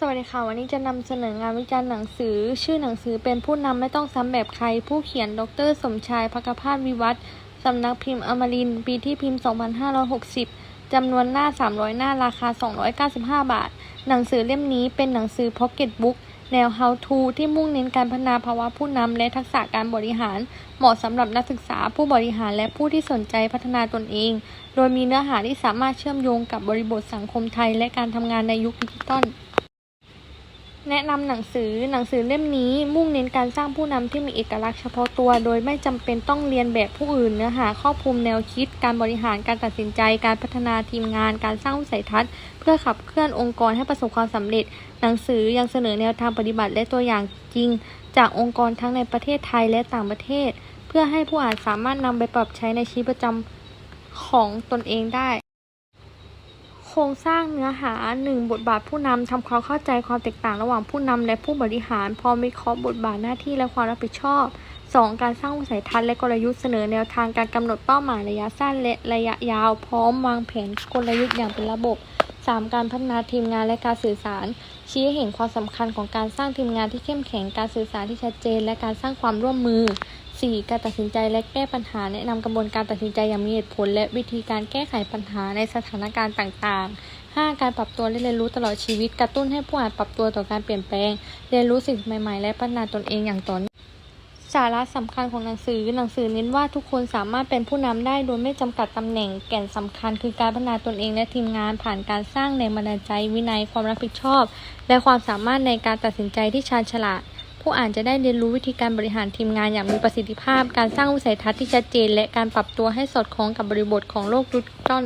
สวัสดีค่ะ วันนี้จะนำเสนองานวิจารณ์หนังสือ ชื่อหนังสือเป็นผู้นำไม่ต้องซ้ำแบบใคร ผู้เขียนดร สมชายพักพาสวิวัฒน์สำนักพิมพ์อมรินปีที่พิมพ์ 2560 จำนวนหน้า 300 หน้าราคา 295 บาท หนังสือเล่มนี้เป็นหนังสือ Pocket Book แนว How to ที่มุ่งเน้นการพัฒนาภาวะผู้นำและทักษะการบริหาร เหมาะสำหรับนักศึกษาผู้บริหารและผู้ที่สนใจพัฒนาตนเอง โดยมีเนื้อหาที่สามารถเชื่อมโยงกับบริบทสังคมไทย และการทำงานในยุคดิจิตอล แนะนำหนังสือหนังสือเล่มนี้มุ่งเน้นการสร้างผู้นำที่มีเอกลักษณ์เฉพาะตัว โดยไม่จำเป็นต้องเรียนแบบผู้อื่นเนื้อหาครอบคลุมแนวคิด การบริหารการตัดสินใจ การพัฒนาทีมงาน การสร้างวิสัยทัศน์ เพื่อขับเคลื่อนองค์กรให้ประสบความสำเร็จ หนังสือยังเสนอแนวทางปฏิบัติและตัวอย่างจริง จากองค์กรทั้งในประเทศไทยและต่างประเทศ เพื่อให้ผู้อ่านสามารถนำไปปรับใช้ในชีวิตประจำของตนเองได้ ครงสร้างเนื้อหา 1. บทบาทผู้นำทำความเข้าใจความแตกต่างระหว่างผู้นำและผู้บริหารพร้อมวิเคราะห์บทบาทหน้าที่และความรับผิดชอบ 2. การสร้างวิสัยทัศน์และกลยุทธ์เสนอแนวทางการกำหนดเป้าหมายระยะสั้นและระยะยาวพร้อมวางแผนกลยุทธ์อย่างเป็นระบบ 3. การพัฒนาทีมงานและการสื่อสาร ชี้ให้เห็นความสำคัญของการสร้างทีมงานที่เข้มแข็งการสื่อสารที่ชัดเจน และการสร้างความร่วมมือ 4. การตัดสินใจและแก้ปัญหาแนะนำกระบวนการตัดสินใจอย่างมีเหตุผล และวิธีการแก้ไขปัญหาในสถานการณ์ต่างๆ 5. การปรับตัวและเรียนรู้ตลอดชีวิต กระตุ้นให้ผู้อ่านปรับตัวต่อการเปลี่ยนแปลง เรียนรู้สิ่งใหม่ๆ และพัฒนาตนเองอย่างต่อเนื่องสาระสำคัญของหนังสือ หนังสือเน้นว่าทุกคนสามารถเป็นผู้นำได้โดยไม่จำกัดตำแหน่ง แก่นสำคัญคือการพัฒนาตนเองและทีมงานผ่านการสร้างแรงบันดาลใจ วินัย ความรับผิดชอบ และความสามารถในการตัดสินใจที่ชาญฉลาด ผู้อ่านจะได้เรียนรู้วิธีการบริหารทีมงานอย่างมีประสิทธิภาพ การสร้างวิสัยทัศน์ที่ชัดเจน และการปรับตัวให้สอดคล้องกับบริบทของโลกดิจิตอล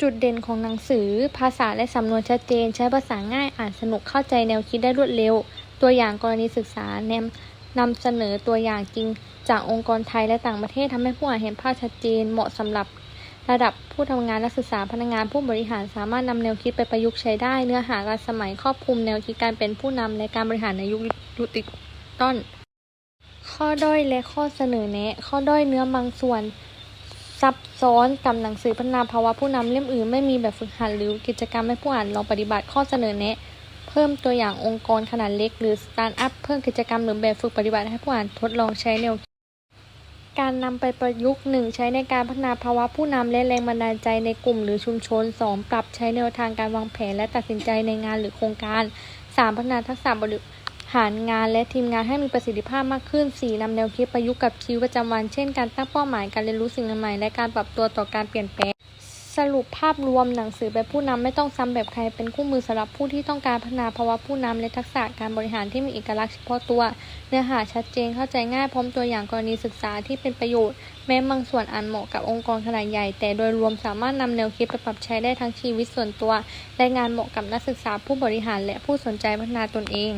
จุดเด่นของหนังสือ ภาษาและสำนวนชัดเจน ใช้ภาษาง่ายอ่านสนุกเข้าใจแนวคิดได้รวดเร็ว ตัวอย่างกรณีศึกษาแนมนำเสนอตัวอย่างจริง จากองค์กรไทยและต่างประเทศทำให้ผู้อ่านเห็นภาพชัดเจนเหมาะสำหรับ ระดับผู้ทำงานนักศึกษาพนักงานผู้บริหารสามารถนำแนวคิดไปประยุกต์ใช้ได้ เนื้อหาการสมัยครอบคลุมแนวคิดการเป็นผู้นำและการบริหารในยุคดิจิตอลข้อด้อยและข้อเสนอแนะ ข้อด้อยเนื้อบางส่วนซับซ้อนกับหนังสือพัฒนาภาวะผู้นำเล่มอื่นไม่มีแบบฝึกหัดหรือกิจกรรมให้ผู้อ่านลองปฏิบัติข้อเสนอแนะ เพิ่มตัวอย่างองค์กรขนาดเล็ก หรือสตาร์ทอัพเพิ่มกิจกรรมหรือแบบฝึกปฏิบัติให้ผู้อ่านทดลองใช้แนว การนำไปประยุกต์หนึ่งใช้ในการพัฒนาภาวะผู้นำและแรงบันดาลใจในกลุ่มหรือชุมชน 2. ปรับใช้แนวทางการวางแผนและตัดสินใจในงานหรือโครงการ 3. พัฒนาทักษะบริหารงานและทีมงานให้มีประสิทธิภาพมากขึ้น 4. นำแนวคิดประยุกต์กับชีวิตประจำวัน เช่น การตั้งเป้าหมาย การเรียนรู้สิ่งใหม่ และการปรับตัวต่อการเปลี่ยนแปลง สรุปภาพรวมหนังสือแบบผู้นำไม่ต้องซ้ำแบบใครเป็นคู่มือสำหรับผู้ที่ต้องการพัฒนาภาวะผู้นำและทักษะการบริหารที่มีเอกลักษณ์เฉพาะตัว เนื้อหาชัดเจนเข้าใจง่ายพร้อมตัวอย่างกรณีศึกษาที่เป็นประโยชน์ แม้บางส่วนอาจเหมาะกับองค์กรขนาดใหญ่ แต่โดยรวมสามารถนำแนวคิดไปปรับใช้ได้ทั้งชีวิตส่วนตัวและงานเหมาะกับนักศึกษาผู้บริหารและผู้สนใจพัฒนาตนเอง